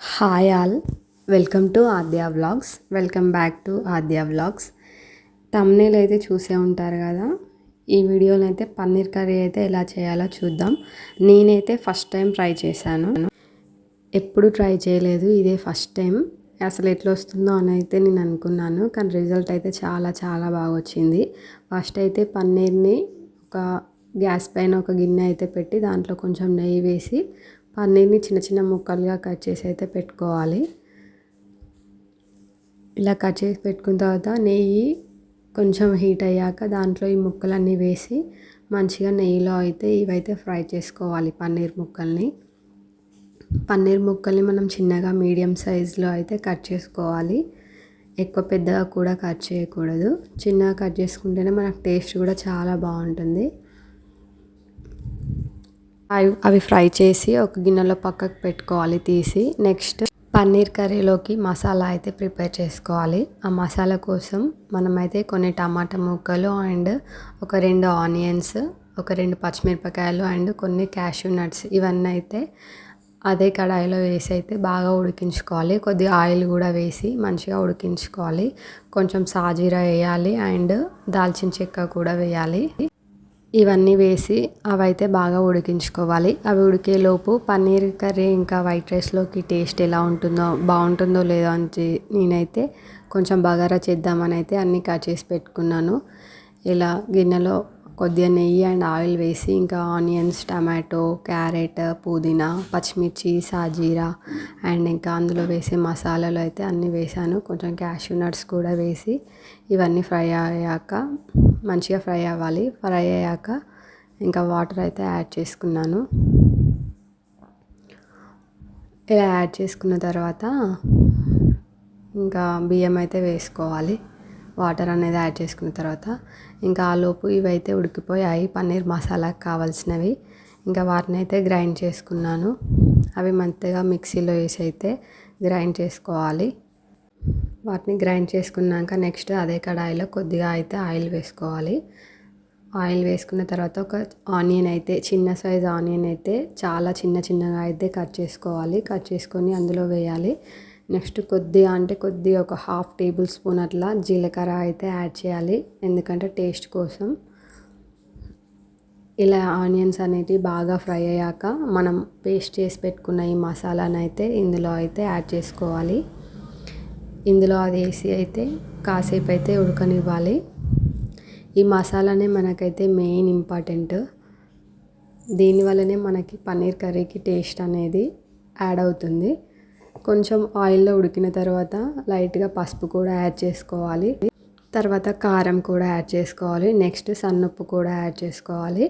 Hi all welcome to Aadya vlogs welcome back to Aadya vlogs thumbnail అయితే చూసే ఉంటారు కదా. ఈ వీడియోలో అయితే పన్నీర్ కర్రీ అయితే ఎలా చేయాలో చూద్దాం. నేనైతే ఫస్ట్ టైం ట్రై చేశాను. ఎప్పుడు ట్రై చేయలేదు ఇదే ఫస్ట్ టైం అసలు ఎట్లా వస్తుందో అని అయితే నేను అనుకున్నాను కానీ రిజల్ట్ అయితే చాలా చాలా బాగా వచ్చింది. ఫస్ట్ అయితే పన్నీర్ని ఒక గ్యాస్ పైన ఒక గిన్నె అయితే పెట్టి దాంట్లో కొంచెం నెయ్యి వేసి పన్నీర్ని చిన్న చిన్న ముక్కలుగా కట్ చేసి అయితే పెట్టుకోవాలి. ఇలా కట్ చేసి పెట్టుకున్న తర్వాత నెయ్యి కొంచెం హీట్ అయ్యాక దాంట్లో ఈ ముక్కలన్నీ వేసి మంచిగా నెయ్యిలో అయితే ఇవైతే ఫ్రై చేసుకోవాలి పన్నీర్ ముక్కల్ని. పన్నీర్ ముక్కల్ని మనం చిన్నగా మీడియం సైజులో అయితే కట్ చేసుకోవాలి. ఎక్కువ పెద్దగా కూడా కట్ చేయకూడదు. చిన్నగా కట్ చేసుకుంటేనే మనకు టేస్ట్ కూడా చాలా బాగుంటుంది. అవి అవి ఫ్రై చేసి ఒక గిన్నెలో పక్కకు పెట్టుకోవాలి తీసి. నెక్స్ట్ పన్నీర్ కర్రీలోకి మసాలా అయితే ప్రిపేర్ చేసుకోవాలి. ఆ మసాలా కోసం మనమైతే కొన్ని టమాటా ముక్కలు అండ్ ఒక రెండు ఆనియన్స్ ఒక రెండు పచ్చిమిరపకాయలు అండ్ కొన్ని క్యాష్యూ నట్స్ ఇవన్నీ అయితే అదే కడాయిలో వేసి అయితే బాగా ఉడికించుకోవాలి. కొద్దిగా ఆయిల్ కూడా వేసి మంచిగా ఉడికించుకోవాలి. కొంచెం సాజీరా వేయాలి అండ్ దాల్చిన చెక్క కూడా వేయాలి. ఇవన్నీ వేసి అవి అయితే బాగా ఉడికించుకోవాలి. అవి ఉడికేలోపు పన్నీర్ కర్రీ ఇంకా వైట్ రైస్లోకి టేస్ట్ ఎలా ఉంటుందో బాగుంటుందో లేదో అని నేనైతే కొంచెం బగారా చేద్దామని అయితే అన్నీ కట్ చేసి పెట్టుకున్నాను. ఇలా గిన్నెలో కొద్దిగా నెయ్యి అండ్ ఆయిల్ వేసి ఇంకా ఆనియన్స్ టమాటో క్యారెట్ పుదీనా పచ్చిమిర్చి సాజీరా అండ్ ఇంకా అందులో వేసే మసాలాలు అయితే అన్నీ వేసాను. కొంచెం క్యాష్యూ నట్స్ కూడా వేసి ఇవన్నీ ఫ్రై అయ్యాక మంచిగా ఫ్రై అవ్వాలి. ఫ్రై అయ్యాక ఇంకా వాటర్ అయితే యాడ్ చేసుకున్నాను. ఇలా యాడ్ చేసుకున్న తర్వాత ఇంకా బియ్యం అయితే వేసుకోవాలి. వాటర్ అనేది యాడ్ చేసుకున్న తర్వాత ఇంకా ఆలోపు ఇవైతే ఉడికిపోయాయి. పన్నీర్ మసాలాకి కావాల్సినవి. ఇంకా వాటిని అయితే గ్రైండ్ చేసుకున్నాను. అవి మంచిగా మిక్సీలో వేసి అయితే గ్రైండ్ చేసుకోవాలి. వాటిని గ్రైండ్ చేసుకున్నాక నెక్స్ట్ అదే కడాయిలో కొద్దిగా అయితే ఆయిల్ వేసుకోవాలి. ఆయిల్ వేసుకున్న తర్వాత ఒక ఆనియన్ అయితే చిన్న సైజ్ ఆనియన్ అయితే చాలా చిన్న చిన్నగా అయితే కట్ చేసుకోవాలి. కట్ చేసుకొని అందులో వేయాలి. నెక్స్ట్ కొద్దిగా అంటే కొద్దిగా ఒక హాఫ్ టేబుల్ స్పూన్ అట్లా జీలకర్ర అయితే యాడ్ చేయాలి. ఎందుకంటే టేస్ట్ కోసం. ఇలా ఆనియన్స్ అనేటివి బాగా ఫ్రై అయ్యాక మనం పేస్ట్ చేసి పెట్టుకున్న ఈ మసాలాను అయితే ఇందులో అయితే యాడ్ చేసుకోవాలి. ఇందులో అది వేసి అయితే కాసేపు అయితే ఉడకనివ్వాలి. ఈ మసాలానే మనకైతే మెయిన్ ఇంపార్టెంట్. దీనివల్లనే మనకి పన్నీర్ కర్రీకి టేస్ట్ అనేది యాడ్ అవుతుంది. కొంచెం ఆయిల్లో ఉడికిన తర్వాత లైట్గా పసుపు కూడా యాడ్ చేసుకోవాలి. తర్వాత కారం కూడా యాడ్ చేసుకోవాలి. నెక్స్ట్ సన్నుప్పు కూడా యాడ్ చేసుకోవాలి.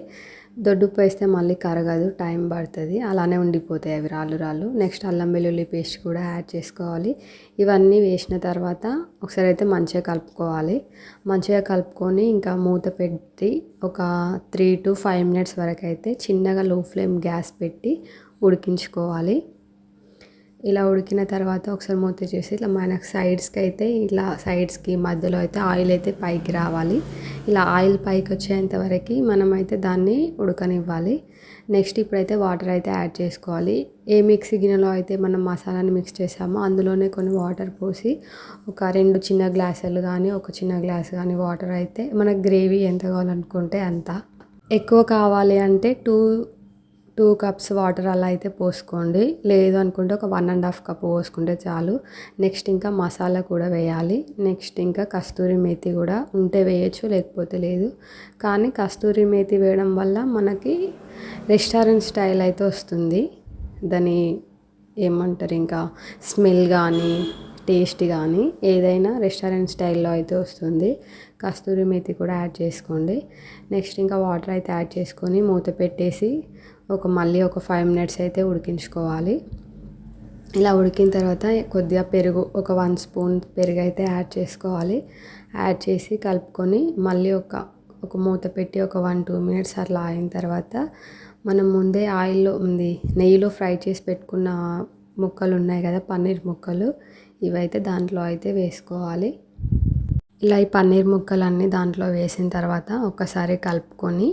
దొడ్డుప్పు వేస్తే మళ్ళీ కరగదు టైం పడుతుంది. అలానే ఉండిపోతాయి అవి రాళ్ళు రాళ్ళు. నెక్స్ట్ అల్లం వెల్లుల్లి పేస్ట్ కూడా యాడ్ చేసుకోవాలి. ఇవన్నీ వేసిన తర్వాత ఒకసారి అయితే మంచిగా కలుపుకోవాలి. మంచిగా కలుపుకొని ఇంకా మూత పెట్టి ఒక త్రీ టు ఫైవ్ మినిట్స్ వరకు అయితే చిన్నగా లో ఫ్లేమ్ గ్యాస్ పెట్టి ఉడికించుకోవాలి. ఇలా ఉడికిన తర్వాత ఒకసారి మూత చేసి ఇట్లా మనకు సైడ్స్కి అయితే ఇలా సైడ్స్కి మధ్యలో అయితే ఆయిల్ అయితే పైకి రావాలి. ఇలా ఆయిల్ పైకి వచ్చేంత వరకు మనమైతే దాన్ని ఉడకనివ్వాలి. నెక్స్ట్ ఇప్పుడైతే వాటర్ అయితే యాడ్ చేసుకోవాలి. ఏ మిక్సీ గిన్నెలో అయితే మనం మసాలాని మిక్స్ చేసామో అందులోనే కొన్ని వాటర్ పోసి ఒక రెండు చిన్న గ్లాసులు కానీ ఒక చిన్న గ్లాస్ కానీ వాటర్ అయితే మనకు గ్రేవీ ఎంత కావాలనుకుంటే అంత. ఎక్కువ కావాలి అంటే టూ టూ కప్స్ వాటర్ అలా అయితే పోసుకోండి. లేదు అనుకుంటే ఒక వన్ అండ్ హాఫ్ కప్ పోసుకుంటే చాలు. నెక్స్ట్ ఇంకా మసాలా కూడా వేయాలి. నెక్స్ట్ ఇంకా కస్తూరి మేతి కూడా ఉంటే వేయచ్చు లేకపోతే లేదు. కానీ కస్తూరి మేతి వేయడం వల్ల మనకి రెస్టారెంట్ స్టైల్ అయితే వస్తుంది. దాని ఏమంటారు ఇంకా స్మెల్ కానీ టేస్ట్ కానీ ఏదైనా రెస్టారెంట్ స్టైల్లో అయితే వస్తుంది. కస్తూరి మేతి కూడా యాడ్ చేసుకోండి. నెక్స్ట్ ఇంకా వాటర్ అయితే యాడ్ చేసుకొని మూత పెట్టేసి ఒక మళ్ళీ ఒక ఫైవ్ మినిట్స్ అయితే ఉడికించుకోవాలి. ఇలా ఉడికిన తర్వాత కొద్దిగా పెరుగు ఒక వన్ స్పూన్ పెరుగు అయితే యాడ్ చేసుకోవాలి. యాడ్ చేసి కలుపుకొని మళ్ళీ ఒక ఒక మూత పెట్టి ఒక వన్ టూ మినిట్స్ అట్లా అయిన తర్వాత మనం ముందే ఆయిల్లో ఉంది నెయ్యిలో ఫ్రై చేసి పెట్టుకున్న ముక్కలు ఉన్నాయి కదా పన్నీర్ ముక్కలు. ఇవైతే దాంట్లో అయితే వేసుకోవాలి. ఇలా ఈ పన్నీర్ ముక్కలన్నీ దాంట్లో వేసిన తర్వాత ఒకసారి కలుపుకొని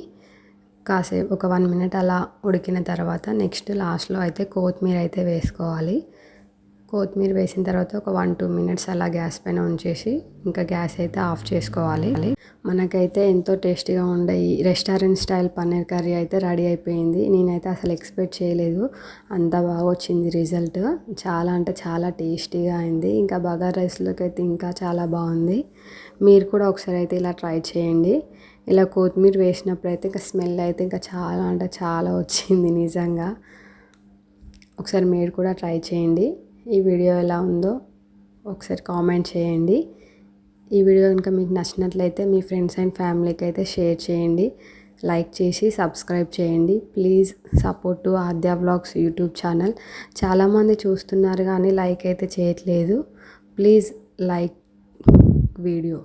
కాసేపు ఒక వన్ మినిట్ అలా ఉడికిన తర్వాత నెక్స్ట్ లాస్ట్లో అయితే కొత్తిమీర అయితే వేసుకోవాలి. కొత్తిమీర వేసిన తర్వాత ఒక వన్ టూ మినిట్స్ అలా గ్యాస్ పైన ఉంచేసి ఇంకా గ్యాస్ అయితే ఆఫ్ చేసుకోవాలి. మనకైతే ఎంతో టేస్టీగా ఉండే ఈ రెస్టారెంట్ స్టైల్ పన్నీర్ కర్రీ అయితే రెడీ అయిపోయింది. నేనైతే అసలు ఎక్స్పెక్ట్ చేయలేదు. అంత బాగా వచ్చింది రిజల్ట్. చాలా అంటే చాలా టేస్టీగా అయింది. ఇంకా బగార్ రైస్లోకి అయితే ఇంకా చాలా బాగుంది. మీరు కూడా ఒకసారి అయితే ఇలా ట్రై చేయండి. ఇలా కొత్తిమీర వేసినప్పుడు అయితే ఇంకా స్మెల్ అయితే ఇంకా చాలా అంటే చాలా వచ్చింది నిజంగా. ఒకసారి మీరు కూడా ట్రై చేయండి. ఈ వీడియో ఎలా ఉందో ఒకసారి కామెంట్ చేయండి. ఈ వీడియో కనుక మీకు నచ్చినట్లయితే మీ ఫ్రెండ్స్ అండ్ ఫ్యామిలీకి అయితే షేర్ చేయండి. లైక్ చేసి సబ్స్క్రైబ్ చేయండి. Please support to Aadya blogs YouTube channel. చాలామంది చూస్తున్నారు కానీ లైక్ అయితే చేయట్లేదు. Please like video.